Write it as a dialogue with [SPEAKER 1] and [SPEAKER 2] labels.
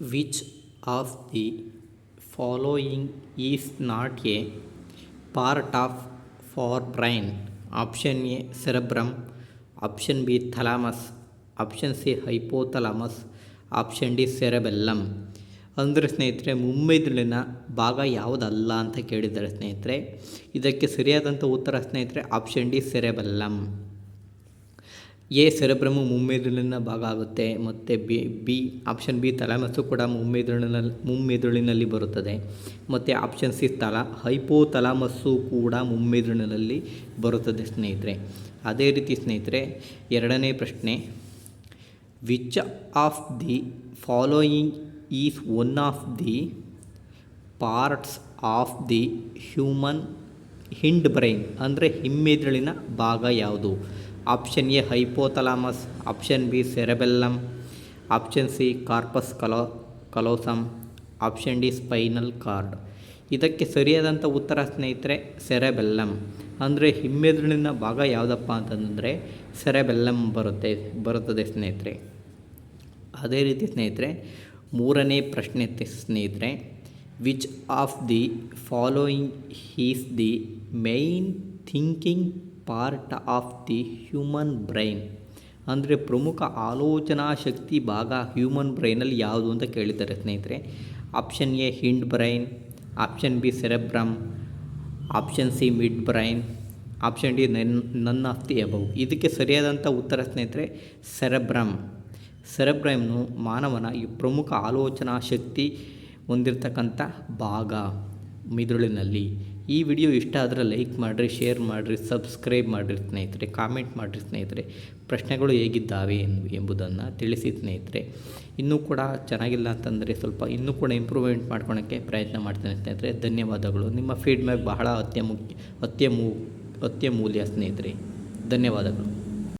[SPEAKER 1] Which of the following is not a part of fore brain option A cerebrum option B thalamus option C hypothalamus option D cerebellum ಅಂದರೆ ಸ್ನೇಹಿತರೆ ಮುಮ್ಮೆದುಳಿನ ಭಾಗ ಯಾವುದಲ್ಲ ಅಂತ ಕೇಳಿದ್ದಾರೆ ಸ್ನೇಹಿತರೆ, ಇದಕ್ಕೆ ಸರಿಯಾದಂಥ ಉತ್ತರ ಸ್ನೇಹಿತರೆ option D cerebellum A cerebrum ಮುಮ್ಮೆದುಳಿನ ಭಾಗ ಆಗುತ್ತೆ ಮತ್ತು B B option B thalamus ಕೂಡ ಮುಮ್ಮೆದುಳಿನಲ್ಲಿ ಮುಮ್ಮೆದುಳಿನಲ್ಲಿ ಬರುತ್ತದೆ. ಮತ್ತು ಆಪ್ಷನ್ ಸಿ ತಲ ಹೈಪೋ ತಲಾಮಸ್ಸು ಕೂಡ ಮುಮ್ಮೆದುಳಿನಲ್ಲಿ ಬರುತ್ತದೆ ಸ್ನೇಹಿತರೆ. ಅದೇ ರೀತಿ ಸ್ನೇಹಿತರೆ, ಎರಡನೇ ಪ್ರಶ್ನೆ which of the following is one of the parts of the human hind brain ಅಂದರೆ ಹಿಮ್ಮೆದುಳಿನ ಭಾಗ ಯಾವುದು? Option A hypothalamus option B cerebellum option C corpus ಕಲೋ callosum option D spinal cord ಇದಕ್ಕೆ ಸರಿಯಾದಂಥ ಉತ್ತರ ಸ್ನೇಹಿತರೆ ಸೆರೆಬೆಲ್ಲಮ್ ಅಂದರೆ ಹಿಮ್ಮೆದುಳಿನ ಭಾಗ ಯಾವುದಪ್ಪ ಅಂತಂದರೆ ಸೆರೆಬೆಲ್ಲಮ್ ಬರುತ್ತೆ, ಬರುತ್ತದೆ ಸ್ನೇಹಿತರೆ. ಅದೇ ರೀತಿ ಸ್ನೇಹಿತರೆ, ಮೂರನೇ ಪ್ರಶ್ನೆ ಸ್ನೇಹಿತರೆ which of the following is the main thinking part of the human brain ಅಂದರೆ ಪ್ರಮುಖ ಆಲೋಚನಾ ಶಕ್ತಿ ಭಾಗ ಹ್ಯೂಮನ್ ಬ್ರೈನಲ್ಲಿ ಯಾವುದು ಅಂತ ಕೇಳಿದ್ದಾರೆ ಸ್ನೇಹಿತರೆ. Option A hind brain option B cerebrum option C mid brain option D none none of the above ಇದಕ್ಕೆ ಸರಿಯಾದಂಥ ಉತ್ತರ ಸ್ನೇಹಿತರೆ ಸೆರೆಬ್ರಮ್ ಸೆರೆಬ್ರಮ್ನು ಮಾನವನ ಈ ಪ್ರಮುಖ ಆಲೋಚನಾ ಶಕ್ತಿ ಹೊಂದಿರತಕ್ಕಂಥ ಭಾಗ ಮಿದುಳಿನಲ್ಲಿ. ಈ ವಿಡಿಯೋ ಇಷ್ಟ ಆದರೆ ಲೈಕ್ ಮಾಡಿರಿ ಶೇರ್ ಮಾಡಿರಿ ಸಬ್ಸ್ಕ್ರೈಬ್ ಮಾಡಿರಿ ಸ್ನೇಹಿತರೆ ಕಾಮೆಂಟ್ ಮಾಡಿರಿ ಸ್ನೇಹಿತರೆ. ಪ್ರಶ್ನೆಗಳು ಹೇಗಿದ್ದಾವೆ ಎಂಬುದನ್ನು ತಿಳಿಸಿ ಸ್ನೇಹಿತರೆ. ಇನ್ನೂ ಕೂಡ ಚೆನ್ನಾಗಿಲ್ಲ ಅಂತಂದರೆ ಸ್ವಲ್ಪ ಇನ್ನೂ ಕೂಡ ಇಂಪ್ರೂವ್ಮೆಂಟ್ ಮಾಡ್ಕೊಳೋಕ್ಕೆ ಪ್ರಯತ್ನ ಮಾಡ್ತೇನೆ ಸ್ನೇಹಿತರೆ. ಧನ್ಯವಾದಗಳು. ನಿಮ್ಮ ಫೀಡ್ಬ್ಯಾಕ್ ಬಹಳ ಅತ್ಯಮುಖ್ಯ ಅತ್ಯಮೂ ಅತ್ಯಮೂಲ್ಯ ಸ್ನೇಹಿತರೆ. ಧನ್ಯವಾದಗಳು.